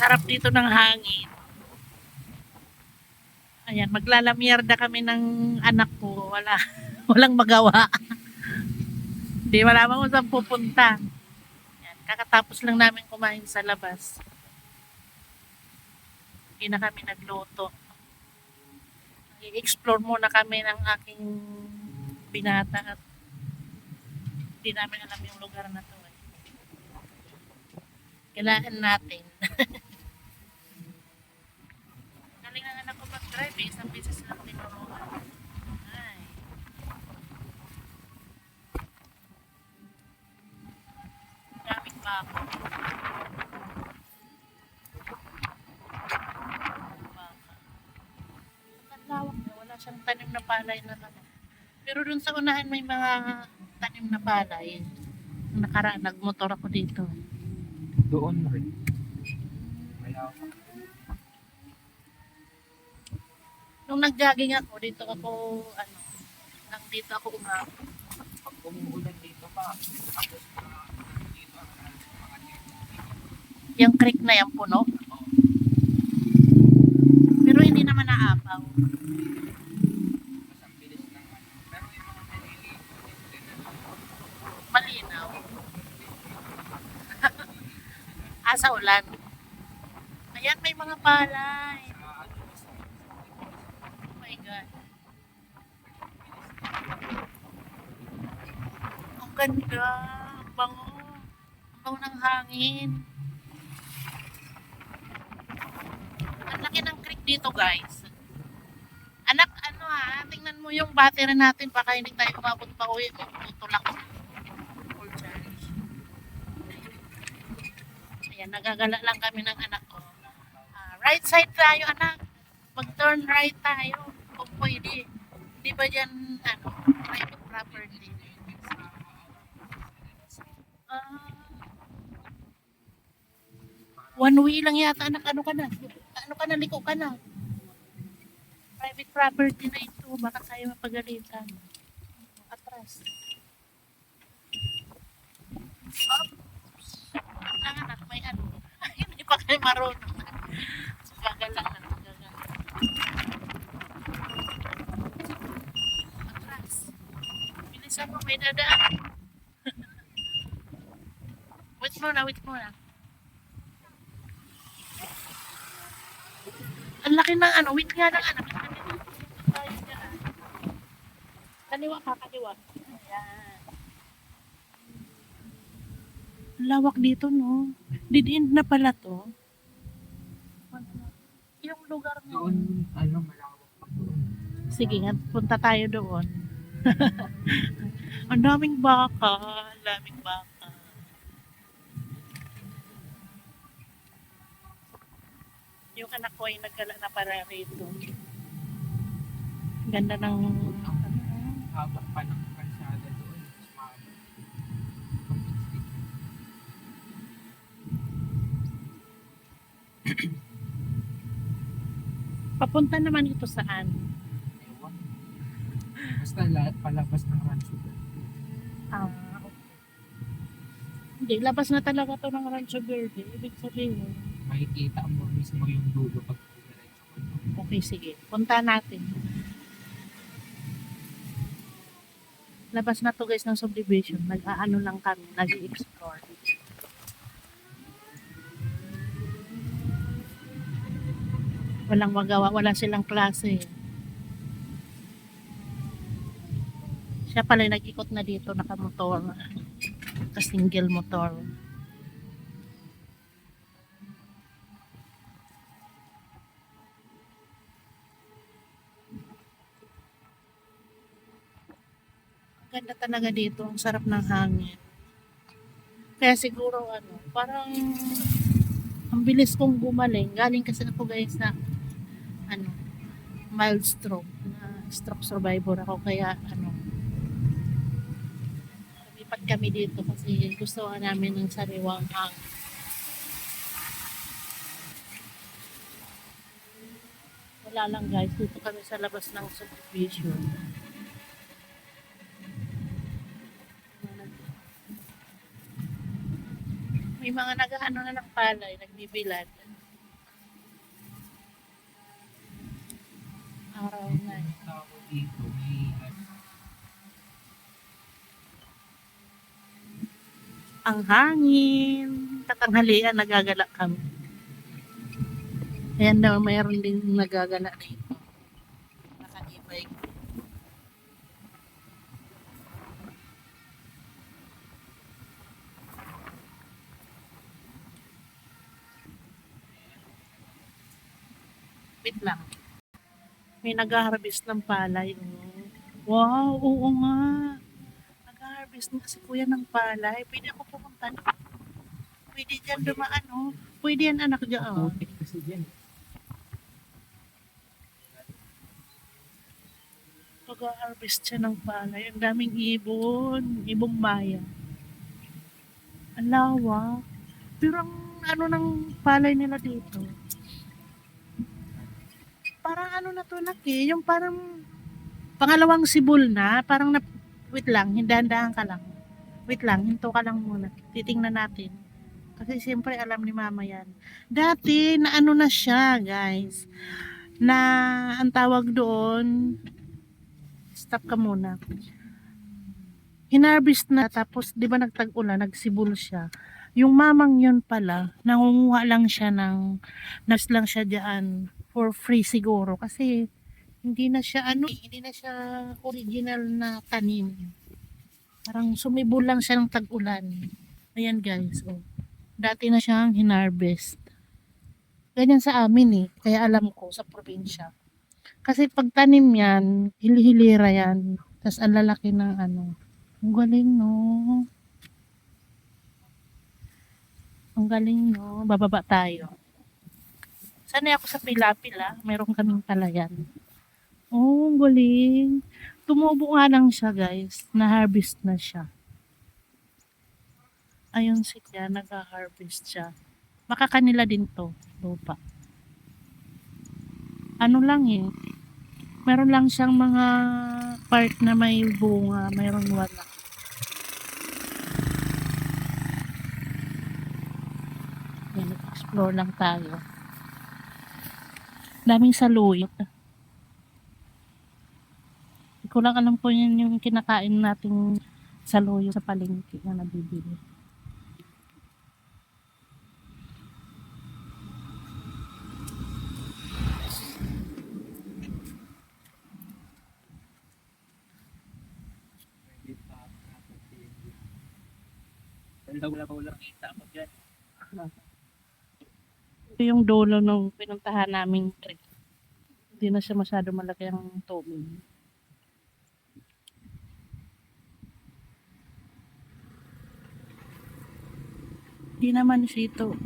Sarap dito ng hangin. Ayan, maglalamierda kami ng anak ko. Wala, walang magawa. Hindi malaman kung saan pupunta. Ayan, kakatapos lang namin kumain sa labas. Hindi na kami nagluto. I-explore muna kami ng aking binata at hindi namin alam yung lugar na to. eh. Kailangan natin. Galing ang mag-drive eh. Isang beses lang tinuruan. Ay. Daming bako. Lawak niya. Wala siyang tanim na palay na ano. Pero dun sa unahan may mga tanim na palay. Nakaraan, nagmotor ako dito. Doon rin. Nung nag-jogging ako, dito ako, ano, nang dito ako umabot. Pag umuulan dito pa, tapos na dito ang mga dito. Yung creek na yan puno. Pero hindi naman naapaw. Ano. Yung Malinaw. Asa ulan. Ayan, may mga palay. sa ano sa Oh my God. Ang ganda. Ang bango. Ang bango ng hangin. Ang laki ng creek dito, guys. Anak, ano ha, tingnan mo yung battery natin. Baka hindi tayo umabot pa uwi. Tutulak. Full charge. Ayan, nagagala lang kami ng anak ko. Ah, right side tayo, anak. Mag-turn right tayo. Kung pwede. Di ba dyan, ano, private property? Ah, one way lang yata, anak. Ano ka na? Ano ka na? Liko ka na. Private property na ito. Baka tayo mapagalitan. Atras. Oops. Ang anak, may ano. Hindi pa kayo marunong. Gagalang na. Gagalang. Atras. Bilisan mo, may dadaan. wait muna, wait muna. Ang laki ng ano, wait nga ng dyan. Kaliwa ka, kaliwa. Ayan. Lawak dito, no? Dead end na pala to. Yung lugar noon. ano, malawak pa doon. Sige nga, punta tayo doon. Ang daming baka. Ang daming baka. Yung anak ko ay nagkala na para rito. Ganda ng... Habang pa ng kalsada doon. Papunta naman ito saan? Basta lahat palabas ng rancho. Ah, okay. Hindi, labas na talaga to ng Rancho Verde. Ibig sabihin, Makikita mo mismo yung dulo pag diretso ka okay, sige. Punta natin. Labas na to guys ng subdivision. Nag-aano lang kami, nag-explore. Walang magawa, wala silang klase. Siya pala nag-ikot na dito, nakamotor. Ka-single motor. Ganda talaga dito. Ang sarap ng hangin. Kaya siguro ano, parang ang bilis kong gumaling. Galing kasi ako guys na ano, mild stroke. Na stroke survivor ako. Kaya ano, kami dito kasi gusto namin ng sariwang hangin. Wala lang guys, dito kami sa labas ng subdivision. May mga nag-ano na ng palay, nagbibilad. Araw na. Dito, may Ang hangin. Tatanghalian, nagagala kami. Ayan daw, mayroon din nagagala dito. Naka-e-bike. Wait lang. May nag-harvest ng palay. oh. Wow, oo nga. Nag-harvest na si kuya ng palay. Pwede ako pumunta. Pwede dyan dumaan, oh. Pwede yan anak dyan, oh. putik kasi dyan. Pag-harvest siya ng palay. Ang daming ibon. Ibong maya. Ang lawak. Pero ang ano ng palay nila dito. Parang ano na to laki. Yung parang pangalawang sibol na. Parang na, wait lang. Hindahan-dahan ka lang. Wait lang. Hinto ka lang muna. Titingnan natin. Kasi siyempre alam ni mama yan. Dati na ano na siya guys. Na ang tawag doon stop ka muna. Hinarvest na tapos 'di ba nagtag-ulan, nagsibol siya. Yung mamang yun pala, nangunguha lang siya ng nas lang siya diyan for free siguro kasi hindi na siya ano, hindi na siya original na tanim. Parang sumibol lang siya ng tag-ulan. Ayan guys, oh. Dati na siyang hinarvest. Ganyan sa amin eh, kaya alam ko sa probinsya. Kasi pag tanim yan, hilihilira yan. Tapos ang lalaki ng ano. Ang galing no. Ang galing no. Bababa tayo. Sanay ako sa pila-pila. Meron kaming palayan. Oh, galing. Tumubo nga lang siya guys. Na-harvest na siya. Ayun siya, nag-harvest siya. Makakanila din to, lupa ano lang eh. Meron lang siyang mga part na may bunga, mayroon wala. Yan, explore lang tayo. Daming saluyot. Ko lang alam po yun yung kinakain nating saluyot sa palengke na nabibili. Ito yung dulo nung pinuntahan naming trip. Hindi na siya masyado malaki ang tubig. Hindi naman siya ito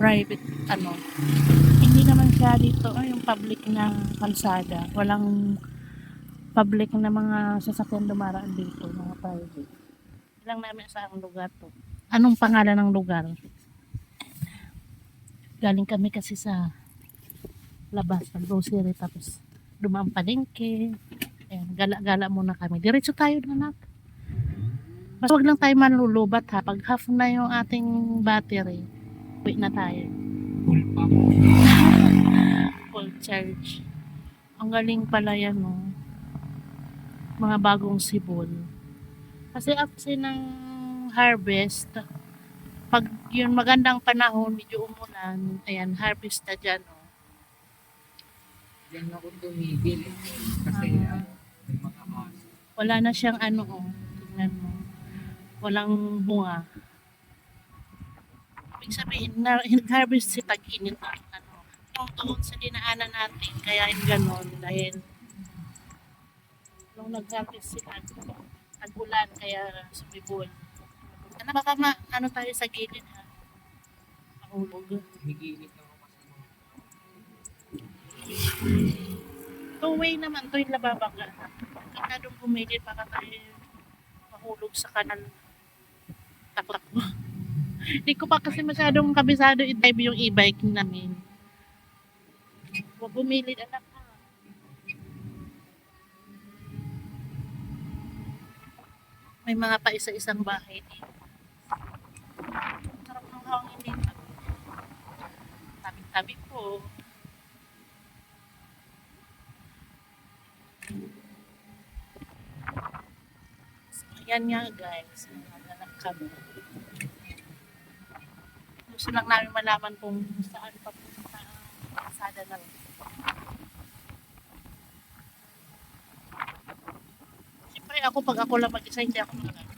private ano. Hindi naman siya dito ay yung public na kalsada. Walang public na mga sasakyan dumaraan dito, mga private. Ilang namin sa ang lugar to. Anong pangalan ng lugar? Galing kami kasi sa labas ng grocery tapos dumaan palengke. Ayan, gala-gala muna kami. Diretso tayo na anak. Basta wag lang tayo manlulubat ha. Pag half na yung ating battery, uwi na tayo. Full pa mo. Full charge. Ang galing pala yan, no? Mga bagong sibol. Kasi after ng harvest, pag yun magandang panahon, medyo umulan, ayan, harvest na dyan, no? Diyan ako tumigil. eh. Kasi may mga wala na siyang ano, oh. Walang bunga. Ibig sabihin, na, harvest si tag-init ang ano. Yung doon sa dinaanan natin, kaya yung ganon, dahil nung nag-harvest si tag, tag-ulan, kaya sumibol. Ano, baka ma, ano tayo sa gilid ha? Mahulog. Kasi mga Two-way naman to yung lababaga. Kaya doon pumilid, baka tayo mahulog sa kanan takbo-takbo. Hindi ko pa kasi masyadong kabisado i-dive yung e-bike namin. Huwag bumili anak. May mga pa isa-isang bahay dito. Sarap ng hangin dito. Tabi-tabi po. So, ayan nga guys. Naghanap kami. Gusto lang namin malaman kung saan papunta ang kasada na rin. Siyempre ako pag ako lang mag-isa hindi ako makakaya.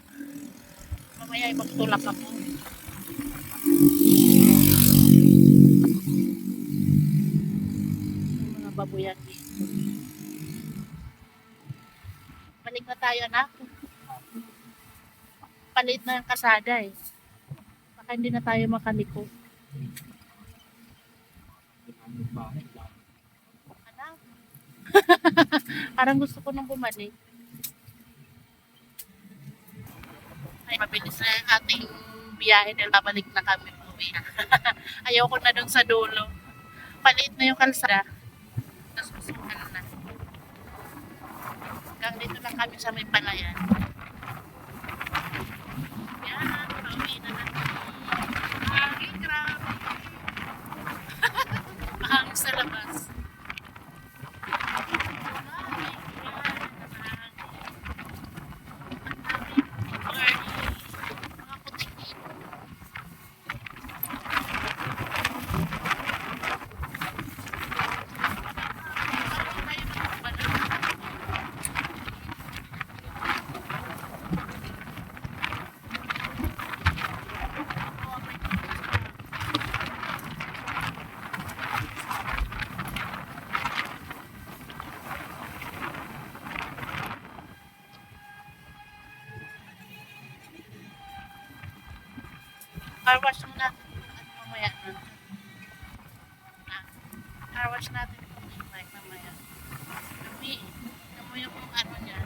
Mamaya ay magtulak ako. Mga babuyan dito. Balik na tayo anak. Palit na yung kasada eh. Baka hindi na tayo makaliko. Anak. Parang gusto ko nang bumalik. Ay, mabilis na yung ating biyahe dahil babalik na kami uwi. Ayoko na dun sa dulo. Palit na yung kalsada. Tapos susukan na. Hanggang dito lang kami sa may palayan. Yan, pauwi na natin. Ay, grabe. Mahangin sa labas. Ay, yan, mahangin. Ang daming Mga putik. Parang tayo magbabalak. Car wash mo natin at mamaya na. Ah, car wash natin may mic mamaya. Dumi, dumi yung kung ano niya.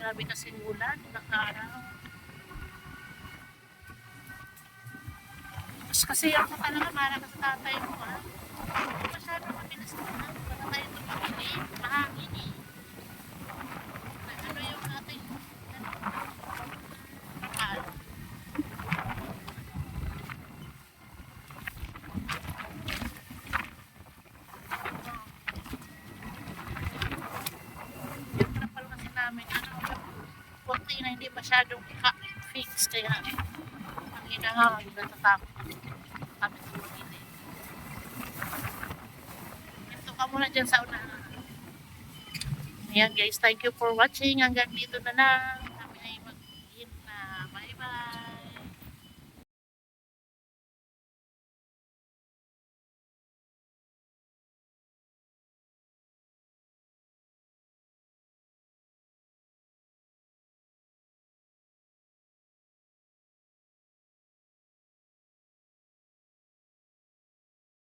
Grabe kasi ulan, nakaraw. Mas kasi ako talaga, para sa tatay mo ah. Hindi masyado mabilis na ah. Para tayo. Mahangin eh. Ano yung ating ano, Kapal. Yung trapal kasi namin, ano, konti na hindi masyadong fix kaya ang hinahangin natatakot kami sa magili. Ito ka muna dyan sa unahan. Ayan guys, thank you for watching. Hanggang dito na lang.